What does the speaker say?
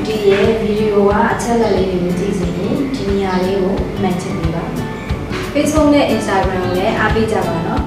beauty ရဲ့ video ကအချက်လက်လေးတွေကိုကြည့်စီရင်ဒီနေရာလေးကိုမှန်ချင်ပြီးပါ Facebook နဲ့ Instagram ကိုလည်းအားပေးကြပါတော့